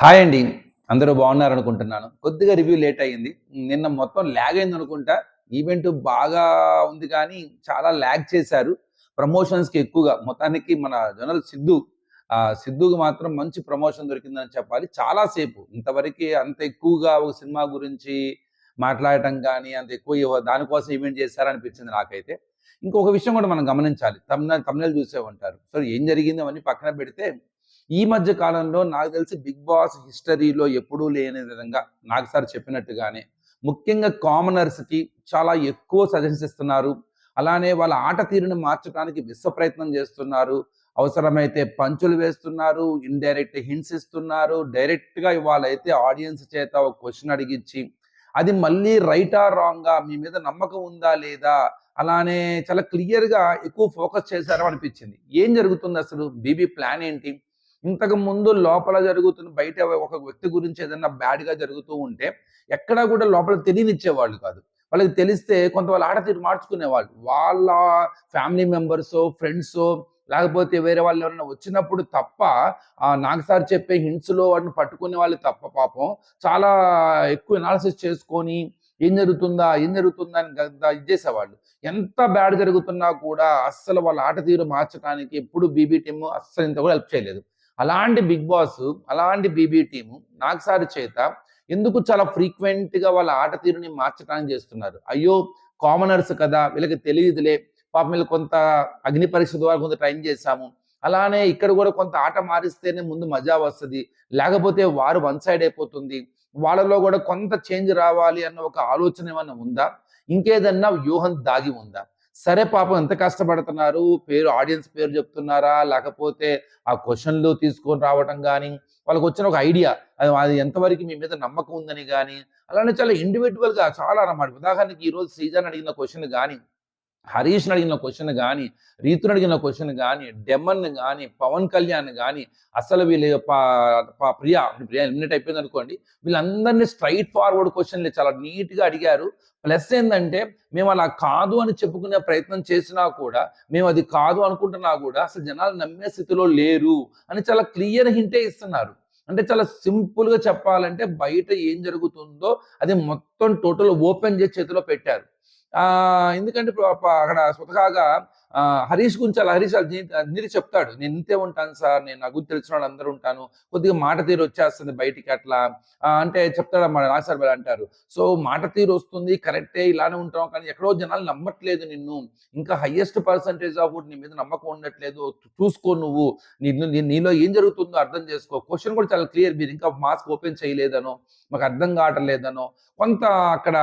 Hi అండి. అందరూ బాగున్నారు అనుకుంటున్నాను కొద్దిగా రివ్యూ లేట్ అయ్యింది. నిన్న మొత్తం ల్యాగ్ అయింది అనుకుంటా. ఈవెంట్ బాగా ఉంది కానీ చాలా ల్యాగ్ చేశారు. ప్రమోషన్స్కి ఎక్కువగా. మొత్తానికి మన జనరల్ సిద్ధు ఆ సిద్ధుకి మాత్రం మంచి ప్రమోషన్ దొరికిందని చెప్పాలి. చాలాసేపు ఇంతవరకు అంత ఎక్కువగా ఒక సినిమా గురించి మాట్లాడటం కానీ అంత ఎక్కువ దానికోసం ఈవెంట్ చేశారనిపించింది నాకైతే. ఇంకొక విషయం కూడా మనం గమనించాలి. తమిళ తమిళ చూసే ఉంటారు. సో ఏం జరిగిందో అవన్నీ పక్కన పెడితే ఈ మధ్య కాలంలో నాకు తెలిసి బిగ్ బాస్ హిస్టరీలో ఎప్పుడూ లేని విధంగా నాకు సార్ చెప్పినట్టుగానే ముఖ్యంగా కామనర్స్కి చాలా ఎక్కువ సజెషన్స్ ఇస్తున్నారు. అలానే వాళ్ళ ఆట తీరును మార్చడానికి విశ్వ ప్రయత్నం చేస్తున్నారు. అవసరమైతే పంచులు వేస్తున్నారు. ఇండైరెక్ట్ హింట్స్ ఇస్తున్నారు. డైరెక్ట్గా ఇవాళైతే ఇవాళ అయితే ఆడియన్స్ చేత ఒక క్వశ్చన్ అడిగించి అది మళ్ళీ రైటా రాంగా మీ మీద నమ్మకం ఉందా లేదా? అలానే చాలా క్లియర్గా ఎక్కువ ఫోకస్ చేశారు అనిపించింది. ఏం జరుగుతుంది అసలు? బీబీ ప్లాన్ ఏంటి? ఇంతకు ముందు లోపల జరుగుతున్న బయట ఒక వ్యక్తి గురించి ఏదైనా బ్యాడ్గా జరుగుతూ ఉంటే ఎక్కడా కూడా లోపల తెలియనిచ్చేవాళ్ళు కాదు. వాళ్ళకి తెలిస్తే కొంత వాళ్ళు ఆడతీరు మార్చుకునేవాళ్ళు. వాళ్ళ ఫ్యామిలీ మెంబర్స్ ఫ్రెండ్స్ లేకపోతే వేరే వాళ్ళు ఎవరైనా వచ్చినప్పుడు తప్ప ఆ నాకు సార్ చెప్పే హింట్స్లో వాటిని పట్టుకునే వాళ్ళు తప్ప పాపం చాలా ఎక్కువ ఎనాలిసిస్ చేసుకొని ఏం జరుగుతుందా ఏం జరుగుతుందా అని ఇది చేసేవాళ్ళు ఎంత బ్యాడ్ జరుగుతున్నా కూడా అస్సలు వాళ్ళ ఆట తీరు మార్చడానికి ఎప్పుడు బీబీ టీమ్ అస్సలు ఇంత కూడా హెల్ప్ చేయలేదు. అలాంటి బిగ్ బాస్ అలాంటి బీబీ టీము నాకు చేత ఎందుకు చాలా ఫ్రీక్వెంట్గా వాళ్ళ ఆట తీరుని మార్చడానికి చేస్తున్నారు? అయ్యో కామనర్స్ కదా వీళ్ళకి తెలియదులే. పాపం వీళ్ళు కొంత అగ్ని పరీక్ష ద్వారా కొంత ట్రైన్ చేశాము. అలానే ఇక్కడ కూడా కొంత ఆట మారిస్తేనే ముందు మజా వస్తుంది. లేకపోతే వారు వన్ సైడ్ అయిపోతుంది. వాళ్ళలో కూడా కొంత చేంజ్ రావాలి అన్న ఒక ఆలోచన ఏమైనా ఉందా? ఇంకేదన్నా వ్యూహం దాగి ఉందా? సరే పాపం ఎంత కష్టపడుతున్నారు? పేరు ఆడియన్స్ పేరు చెప్తున్నారా? లేకపోతే ఆ క్వశ్చన్లు తీసుకొని రావటం కానీ వాళ్ళకి వచ్చిన ఒక ఐడియా అది అది ఎంతవరకు మీ మీద నమ్మకం ఉందని కానీ అలానే చాలా ఇండివిజువల్గా చాలా అన్నమాట. ఉదాహరణకి ఈ రోజు అడిగిన క్వశ్చన్ కానీ హరీష్ అడిగిన క్వశ్చన్ కానీ రీతుని అడిగిన క్వశ్చన్ కానీ డెమన్ కానీ పవన్ కళ్యాణ్ కానీ అసలు వీళ్ళు పా- ప్రియా ప్రియా ఎలిమినేట్ అయిపోయింది అనుకోండి వీళ్ళందరినీ స్ట్రైట్ ఫార్వర్డ్ క్వశ్చన్లు చాలా నీట్గా అడిగారు. ప్లస్ ఏంటంటే మేము అలా కాదు అని చెప్పుకునే ప్రయత్నం చేసినా కూడా మేము అది కాదు అనుకుంటున్నా కూడా అసలు జనాలు నమ్మే స్థితిలో లేరు అని చాలా క్లియర్ హింటే ఇస్తున్నారు. అంటే చాలా సింపుల్గా చెప్పాలంటే బయట ఏం జరుగుతుందో అది మొత్తం టోటల్ ఓపెన్ చేసి చేతిలో పెట్టారు. ఎందుకంటే ఇప్పుడు అక్కడ స్వతహాగా హరీష్ గురించి అలా హరీష్ అన్నిటి చెప్తాడు. నేను ఇంతే ఉంటాను సార్ నేను నాకు తెలిసిన వాళ్ళు అందరూ ఉంటాను. కొద్దిగా మాట తీరు వచ్చేస్తుంది బయటికి అట్లా. అంటే చెప్తాడు మన నాసార్ వాళ్ళు అంటారు. సో మాట తీరు వస్తుంది కరెక్టే ఇలానే ఉంటాం. కానీ ఎక్కడో జనాలు నమ్మట్లేదు నిన్ను. ఇంకా హయ్యెస్ట్ పర్సంటేజ్ ఆఫ్ నీ మీద నమ్మకం ఉండట్లేదు. చూసుకో నువ్వు. నిన్ను నీలో ఏం జరుగుతుందో అర్థం చేసుకో. క్వశ్చన్ కూడా చాలా క్లియర్ మీరు ఇంకా మాస్క్ ఓపెన్ చేయలేదనో మాకు అర్థం కావట్లేదనో కొంత అక్కడ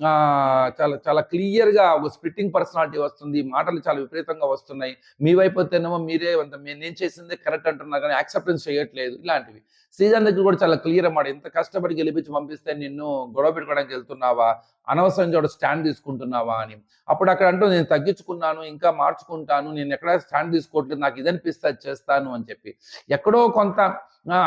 చాలా చాలా క్లియర్గా ఒక స్ప్లిట్టింగ్ పర్సనాలిటీ వస్తుంది. మాటలు చాలా విపరీతంగా వస్తున్నాయి. మీ వైపు అయితేనేమో మీరే అంత నేను చేసిందే కరెక్ట్ అంటున్నారు కానీ యాక్సెప్టెన్స్ చేయట్లేదు. ఇలాంటివి. సీజన్ దగ్గర కూడా చాలా క్లియర్ అన్నమాట. ఎంత కష్టపడి గెలిపించి పంపిస్తే నిన్ను గొడవ పెట్టుకోవడానికి వెళ్తున్నావా? అనవసరం చోట స్టాండ్ తీసుకుంటున్నావా అని. అప్పుడు అక్కడ అంటూ నేను తగ్గించుకున్నాను ఇంకా మార్చుకుంటాను నేను ఎక్కడ స్టాండ్ తీసుకోవట్లేదు నాకు ఇది అనిపిస్తే అది చేస్తాను అని చెప్పి. ఎక్కడో కొంత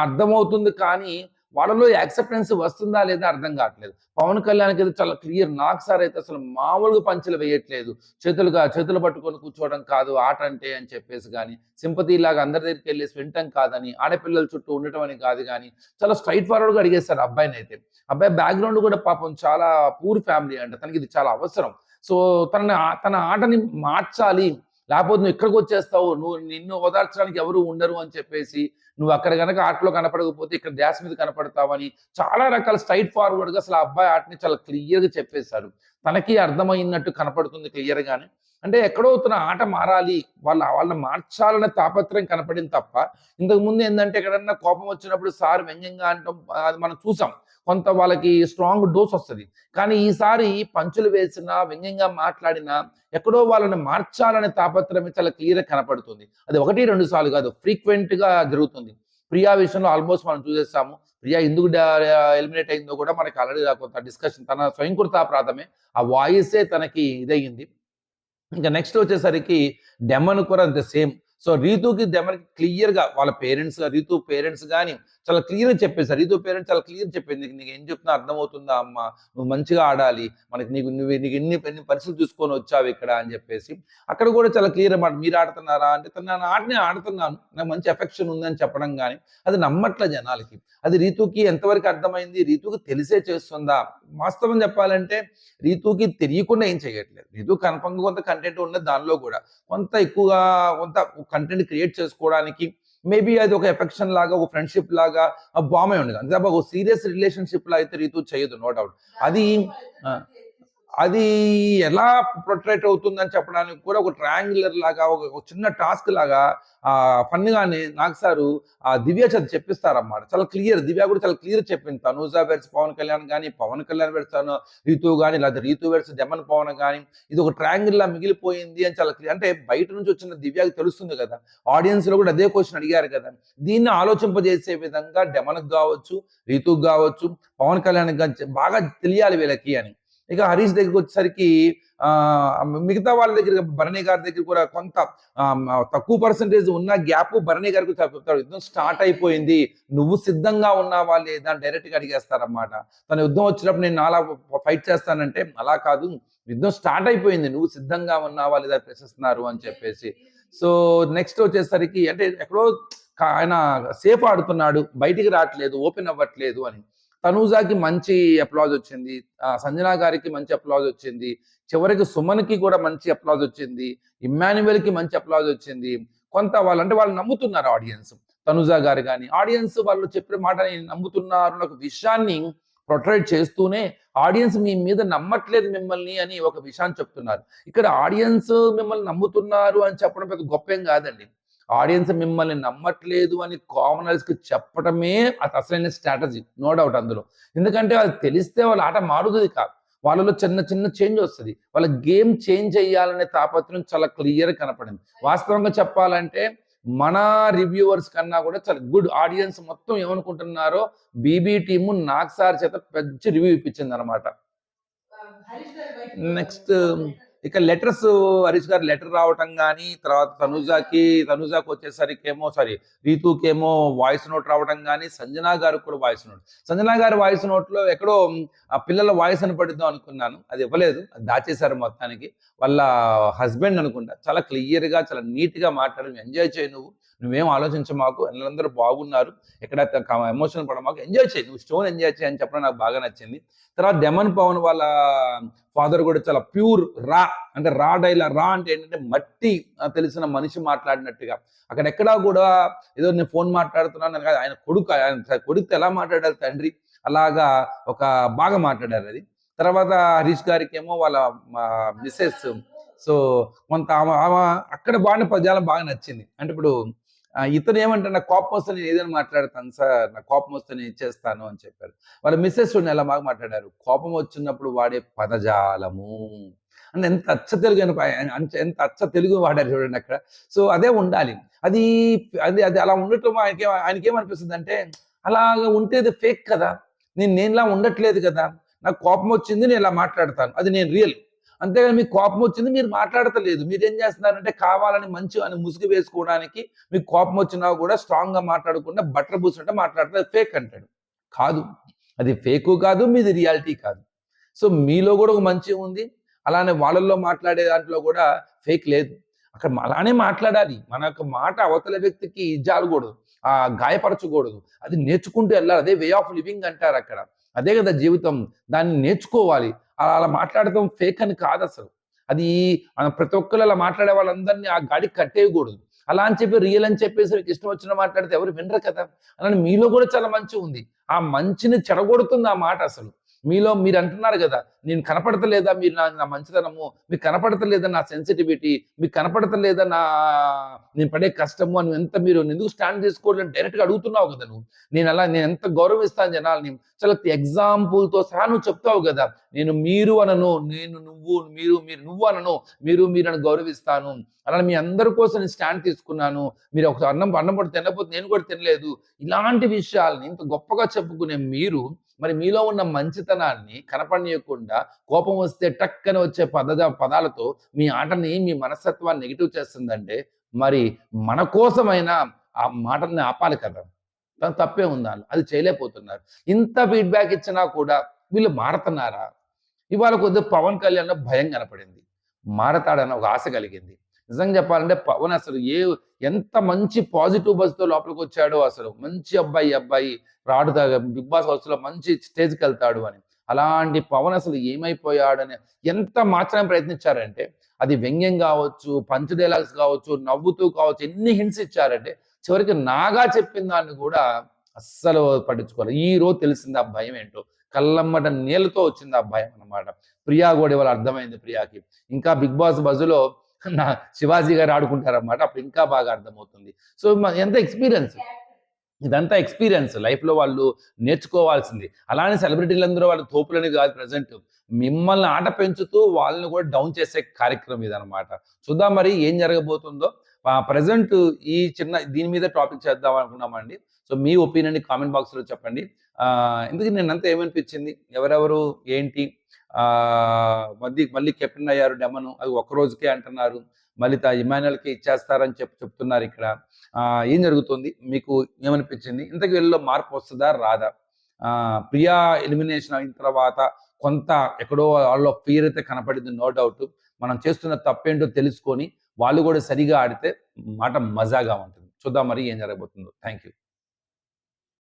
అర్థమవుతుంది కానీ వాళ్ళలో యాక్సెప్టెన్స్ వస్తుందా లేదా అర్థం కావట్లేదు. పవన్ కళ్యాణ్కి అయితే చాలా క్లియర్ నాకు సార్ అయితే అసలు మామూలుగా పంచులు వేయట్లేదు. చేతులుగా చేతులు పట్టుకొని కూర్చోవడం కాదు ఆట అంటే అని చెప్పేసి కానీ సింపతి లాగా అందరి దగ్గరికి వెళ్ళేసి వింటం కాదని ఆడపిల్లల చుట్టూ ఉండటం అని కాదు కానీ చాలా స్ట్రైట్ ఫార్వర్డ్గా అడిగేస్తారు అబ్బాయిని అయితే. అబ్బాయి బ్యాక్గ్రౌండ్ కూడా పాపం చాలా పూర్ ఫ్యామిలీ అంట. తనకి ఇది చాలా అవసరం. సో తన తన ఆటని మార్చాలి. లేకపోతే నువ్వు ఇక్కడికి వచ్చేస్తావు నువ్వు నిన్ను ఓదార్చడానికి ఎవరు ఉండరు అని చెప్పేసి నువ్వు అక్కడ కనుక ఆటలో కనపడకపోతే ఇక్కడ డ్యాస్ మీద కనపడతావని చాలా రకాల స్ట్రైట్ ఫార్వర్డ్గా అసలు ఆ అబ్బాయి ఆటని చాలా క్లియర్గా చెప్పేశాడు చెప్పేశారు. తనకి అర్థమైనట్టు కనపడుతుంది క్లియర్గానే. అంటే ఎక్కడో తన ఆట మారాలి వాళ్ళ వాళ్ళని మార్చాలనే తాపత్రయం కనపడింది తప్ప ఇంతకుముందు ఏంటంటే ఎక్కడన్నా కోపం వచ్చినప్పుడు సార్ వ్యంగ్యంగా అంటాం అది మనం చూసాం. కొంత వాళ్ళకి స్ట్రాంగ్ డోస్ వస్తుంది. కానీ ఈసారి పంచులు వేసినా వ్యంగ్యంగా మాట్లాడినా ఎక్కడో వాళ్ళని మార్చాలనే తాపత్రయం చాలా క్లియర్ కనపడుతుంది. అది ఒకటి రెండు సార్లు కాదు ఫ్రీక్వెంట్గా జరుగుతుంది. ప్రియా విషయంలో ఆల్మోస్ట్ మనం చూసేస్తాము. ప్రియా ఎందుకు ఎలిమినేట్ అయిందో కూడా మనకి ఆల్రెడీ కొంత డిస్కషన్ తన స్వయంకృతాపరాధమే ఆ వాయిసే తనకి ఇదయ్యింది. ఇంకా నెక్స్ట్ వచ్చేసరికి డెమన్ కూడా అంతే సేమ్ సో రీతుకి డెమన్కి క్లియర్గా వాళ్ళ పేరెంట్స్ రీతు పేరెంట్స్ కానీ చాలా క్లియర్గా చెప్పేశారు రీతు పేరెంట్ చాలా క్లియర్ చెప్పింది నీకు ఏం చెప్తున్నా అర్థమవుతుందా అమ్మ? నువ్వు మంచిగా ఆడాలి. మనకి నీకు నువ్వు నీకు ఎన్ని ఎన్ని పరిస్థితులు చూసుకొని వచ్చావు ఇక్కడ అని చెప్పేసి. అక్కడ కూడా చాలా క్లియర్ అన్నమాట మీరు ఆడుతున్నారా? అంటే తను నేను ఆటనే ఆడుతున్నాను. నాకు మంచి ఎఫెక్షన్ ఉందని చెప్పడం కానీ అది నమ్మట్ల జనాలకి. అది రీతుకి ఎంతవరకు అర్థమైంది? రీతుకి తెలిసే చేస్తుందా? వాస్తవం చెప్పాలంటే రీతుకి తెలియకుండా ఏం చేయట్లేదు. రీతు కనపంగా కొంత కంటెంట్ ఉన్నది దానిలో కూడా కొంత ఎక్కువగా కొంత కంటెంట్ క్రియేట్ చేసుకోవడానికి మేబీ అది ఒక ఎఫెక్షన్ లాగా ఒక ఫ్రెండ్షిప్ లాగా బామే ఉండదు. అంతే తప్ప ఒక సీరియస్ రిలేషన్షిప్లో అయితే రీతు చేయదు నో డౌట్ అది అది ఎలా ప్రొట్రేట్ అవుతుందని చెప్పడానికి కూడా ఒక ట్రయాంగులర్ లాగా ఒక చిన్న టాస్క్ లాగా ఆ ఫన్ గానే నాకు సారు ఆ దివ్య చేత చెప్పిస్తారన్నమాట. చాలా క్లియర్ దివ్య కూడా చాలా క్లియర్ చెప్పింది. తనూజా వెర్స్ పవన్ కళ్యాణ్ కానీ పవన్ కళ్యాణ్ పెడతాను రీతు కానీ లేదా రీతు వెర్స్ డెమన్ పవన్ కానీ ఇది ఒక ట్రయాంగిల్ లా మిగిలిపోయింది అని చాలా క్లియర్ అంటే బయట నుంచి వచ్చిన దివ్యకి తెలుస్తుంది కదా ఆడియన్స్లో కూడా అదే క్వశ్చన్ అడిగారు కదా. దీన్ని ఆలోచింపజేసే విధంగా డెమన్కి కావచ్చు రీతుకు కావచ్చు పవన్ కళ్యాణ్ కానీ బాగా తెలియాలి వీళ్ళకి అని. ఇక హరీష్ దగ్గరికి వచ్చేసరికి మిగతా వాళ్ళ దగ్గర భరణి గారి దగ్గర కూడా కొంత తక్కువ పర్సంటేజ్ ఉన్న గ్యాప్ భరణి గారికి చెప్తాడు యుద్ధం స్టార్ట్ అయిపోయింది. నువ్వు సిద్ధంగా ఉన్నావా లేదా డైరెక్ట్గా అడిగేస్తారన్నమాట. తన యుద్ధం వచ్చినప్పుడు నేను అలా ఫైట్ చేస్తానంటే అలా కాదు. యుద్ధం స్టార్ట్ అయిపోయింది. నువ్వు సిద్ధంగా ఉన్నావా లేదా ప్రశ్నిస్తున్నారు అని చెప్పేసి. సో నెక్స్ట్ వచ్చేసరికి అంటే ఎక్కడో ఆయన సేఫ్ ఆడుతున్నాడు. బయటికి రావట్లేదు. ఓపెన్ అవ్వట్లేదు అని. తనూజాకి మంచి అప్లాజ్ వచ్చింది. సంజనా సంజన గారికి మంచి అప్లాజ్ వచ్చింది. చివరికి సుమన్కి కూడా మంచి అప్లాజ్ వచ్చింది. ఇమ్మాన్యువల్కి మంచి అప్లాజ్ వచ్చింది. కొంత వాళ్ళు అంటే వాళ్ళు నమ్ముతున్నారు ఆడియన్స్ తనుజా గారు కానీ ఆడియన్స్ వాళ్ళు చెప్పిన మాటని నమ్ముతున్నారు ఒక విషయాన్ని ప్రొట్రైట్ చేస్తూనే ఆడియన్స్ మీ మీద నమ్మట్లేదు మిమ్మల్ని అని ఒక విషయాన్ని చెప్తున్నారు. ఇక్కడ ఆడియన్స్ మిమ్మల్ని నమ్ముతున్నారు అని చెప్పడం పెద్ద గొప్ప ఏం కాదండి. ఆడియన్స్ మిమ్మల్ని నమ్మట్లేదు అని కామనర్స్కి చెప్పడమే అది అసలైన స్ట్రాటజీ. నో డౌట్ అందులో. ఎందుకంటే అది తెలిస్తే వాళ్ళ ఆట మారుతుంది కాదు. వాళ్ళలో చిన్న చిన్న చేంజ్ వస్తుంది. వాళ్ళ గేమ్ చేంజ్ చేయాలనే తాపత్రం చాలా క్లియర్ కనపడింది. వాస్తవంగా చెప్పాలంటే మన రివ్యూవర్స్ కన్నా కూడా చాలా గుడ్ ఆడియన్స్ మొత్తం ఏమనుకుంటున్నారో బీబీ టీము నాగ్ సార్ చేత పెద్ద రివ్యూ ఇప్పించింది అనమాట నెక్స్ట్ ఇక లెటర్స్ హరీష్ గారు లెటర్ రావటం కానీ తర్వాత తనుజాకి తనుజాకి వచ్చేసరికి ఏమో సారీ రీతుకేమో వాయిస్ నోట్ రావటం కానీ సంజనా గారికి కూడా వాయిస్ నోట్. సంజనా గారి వాయిస్ నోట్లో ఎక్కడో ఆ పిల్లల వాయిస్ అని పడిద్దాం అనుకున్నాను. అది ఇవ్వలేదు అది దాచేశారు మొత్తానికి. వాళ్ళ హస్బెండ్ అనుకుంటా. చాలా క్లియర్గా చాలా నీట్గా ఎంజాయ్ చేయి నువ్వు. నువ్వేం ఆలోచించ మాకు అందరూ బాగున్నారు. ఎక్కడ ఎమోషన్ పడ మాకు ఎంజాయ్ చేయి. నువ్వు స్టోన్ ఎంజాయ్ చేయి అని చెప్పడం నాకు బాగా నచ్చింది. తర్వాత డెమన్ పవన్ వాళ్ళ ఫాదర్ కూడా చాలా ప్యూర్ రా అంటే రా డైలా రా అంటే ఏంటంటే మట్టి తెలిసిన మనిషి మాట్లాడినట్టుగా. అక్కడ ఎక్కడా కూడా ఏదో నేను ఫోన్ మాట్లాడుతున్నాను కాదు ఆయన కొడుకు ఆయన కొడుకు ఎలా మాట్లాడారు తండ్రి? అలాగా ఒక బాగా మాట్లాడారు అది. తర్వాత హరీష్ గారికి ఏమో వాళ్ళ మిస్సెస్. సో కొంత ఆమె ఆమె అక్కడ బాగా పద్యాలం బాగా నచ్చింది. అంటే ఇప్పుడు ఇతను ఏమంటే నా కోపం వస్తే నేను ఏదైనా మాట్లాడతాను సార్ నా కోపం వస్తే నేను ఇచ్చేస్తాను అని చెప్పారు. వాళ్ళ మిస్సెస్ ఎలా బాగా మాట్లాడారు. కోపం వచ్చినప్పుడు వాడే పదజాలము. అంటే ఎంత అచ్చ తెలుగు అని ఎంత అచ్చ తెలుగు వాడారు చూడండి అక్కడ. సో అదే ఉండాలి. అది అది అది అలా ఉండటం ఆయనకే ఆయనకేమనిపిస్తుంది అంటే అలాగ ఉంటే ఫేక్ కదా. నేను నేనులా ఉండట్లేదు కదా. నాకు కోపం వచ్చింది నేను ఇలా మాట్లాడతాను. అది నేను రియల్ అంతేగాని మీకు కోపం వచ్చింది మీరు మాట్లాడతలేదు. మీరు ఏం చేస్తున్నారంటే కావాలని మంచి అని ముసుగు వేసుకోవడానికి మీకు కోపం వచ్చినా కూడా స్ట్రాంగ్గా మాట్లాడకుండా బట్టర్ పూసినట్టు మాట్లాడుతుంది ఫేక్ అంటాడు. కాదు. అది ఫేకు కాదు మీది రియాలిటీ కాదు. సో మీలో కూడా ఒక మంచి ఉంది. అలానే వాళ్ళల్లో మాట్లాడే దాంట్లో కూడా ఫేక్ లేదు. అక్కడ అలానే మాట్లాడాలి. మన యొక్క మాట అవతల వ్యక్తికి జాలకూడదు ఆ గాయపరచకూడదు. అది నేర్చుకుంటూ వెళ్ళాలి. అదే వే ఆఫ్ లివింగ్ అంటారు అక్కడ. అదే కదా జీవితం. దాన్ని నేర్చుకోవాలి. అలా అలా మాట్లాడటం ఫేక్ అని కాదు అసలు. అది ప్రతి ఒక్కరు అలా మాట్లాడే వాళ్ళందరినీ ఆ గాడికి కట్టేయకూడదు. అలా అని చెప్పి రియల్ అని చెప్పేసి మీకు ఇష్టం వచ్చిన మాట్లాడితే ఎవరు వినరు కదా. అలానే మీలో కూడా చాలా మంచి ఉంది. ఆ మంచిని చెడగొడుతుంది ఆ మాట అసలు. మీలో మీరు అంటున్నారు కదా నేను కనపడతలేదా మీరు నా నా మంచితనము? మీకు కనపడతలేదా నా సెన్సిటివిటీ మీకు కనపడతలేదా నా నేను పడే కష్టము అని ఎంత మీరు ఎందుకు స్టాండ్ చేసుకోవడం డైరెక్ట్గా అడుగుతున్నావు కదా నువ్వు. నేను అలా నేను ఎంత గౌరవిస్తాను జనాల్ని చాలా ఎగ్జాంపుల్తో సహా నువ్వు చెప్తావు కదా నేను మీరు అనను నేను నువ్వు మీరు మీరు నువ్వు అనను మీరు మీరు అని గౌరవిస్తాను. అలా మీ అందరి కోసం నేను స్టాండ్ తీసుకున్నాను. మీరు ఒక అన్నం అన్నం కూడా తినకపోతే నేను కూడా తినలేదు. ఇలాంటి విషయాల్ని ఇంత గొప్పగా చెప్పుకునే మీరు మరి మీలో ఉన్న మంచితనాన్ని కనపడనీయకుండా కోపం వస్తే టక్కన వచ్చే పద పదాలతో మీ ఆటని మీ మనస్తత్వాన్ని నెగిటివ్ చేస్తుందంటే మరి మన కోసమైనా ఆ మాటల్ని ఆపాలి కదా. తన తప్పే ఉందాలి అది చేయలేకపోతున్నారు. ఇంత ఫీడ్బ్యాక్ ఇచ్చినా కూడా వీళ్ళు మారుతున్నారా? ఇవాళ కొద్దిగా పవన్ కళ్యాణ్ భయం కనపడింది. మారతాడన్న ఒక ఆశ కలిగింది. నిజంగా చెప్పాలంటే పవన్ అసలు ఏ ఎంత మంచి పాజిటివ్ బస్తో లోపలికి వచ్చాడో అసలు. మంచి అబ్బాయి ఈ అబ్బాయి రాడు బిగ్ బాస్ హౌస్లో మంచి స్టేజ్కి వెళ్తాడు అని. అలాంటి పవన్ అసలు ఏమైపోయాడని ఎంత మార్చడానికి ప్రయత్నించారంటే అది వ్యంగ్యం కావచ్చు పంచ్ డైలాగ్స్ కావచ్చు నవ్వుతూ కావచ్చు ఎన్ని హింట్స్ ఇచ్చారంటే చివరికి నాగా చెప్పిన దాన్ని కూడా అస్సలు పట్టించుకోవాలి ఈ రోజు తెలిసింది ఆ భయం ఏంటో. కళ్ళమ్మట నీళ్ళతో వచ్చింది ఆ భయం అన్నమాట. ప్రియా కూడా ఇవాళ అర్థమైంది ప్రియాకి. ఇంకా బిగ్ బాస్ బజ్లో నా శివాజీ గారు ఆడుకుంటారన్నమాట. అప్పుడు ఇంకా బాగా అర్థమవుతుంది. సో ఎంత ఎక్స్పీరియన్స్ ఇదంతా ఎక్స్పీరియన్స్ లైఫ్లో వాళ్ళు నేర్చుకోవాల్సింది. అలానే సెలబ్రిటీలందరూ వాళ్ళు తోపులని కాదు ప్రజెంట్ మిమ్మల్ని ఆట పెంచుతూ వాళ్ళని కూడా డౌన్ చేసే కార్యక్రమం ఇదనమాట చూద్దాం మరి ఏం జరగబోతుందో. ప్రజెంట్ ఈ చిన్న దీని మీద టాపిక్ చేద్దాం అనుకున్నామండి. సో మీ ఒపీనియన్ కామెంట్ బాక్స్లో చెప్పండి. ఎందుకు నేను అంతా ఏమనిపించింది? ఎవరెవరు? ఏంటి? ఆ, మళ్ళీ మళ్ళీ కెప్టెన్ అయ్యారు డెమను. అది ఒక్క రోజుకే అంటున్నారు. మళ్ళీ తా ఇమాన్యుల్కి ఇచ్చేస్తారని చెప్పి చెప్తున్నారు ఇక్కడ. ఏం జరుగుతుంది? మీకు ఏమనిపించింది? ఇంతకు వీళ్ళలో మార్పు వస్తుందా? రాదా? ప్రియా ఎలిమినేషన్ అయిన తర్వాత కొంత ఎక్కడో వాళ్ళ ఫీర్ అయితే కనపడింది నో డౌట్. మనం చేస్తున్న తప్పేంటో తెలుసుకొని వాళ్ళు కూడా సరిగా ఆడితే మాట మజాగా ఉంటుంది. చూద్దాం మరి ఏం జరగబోతుందో. Thank you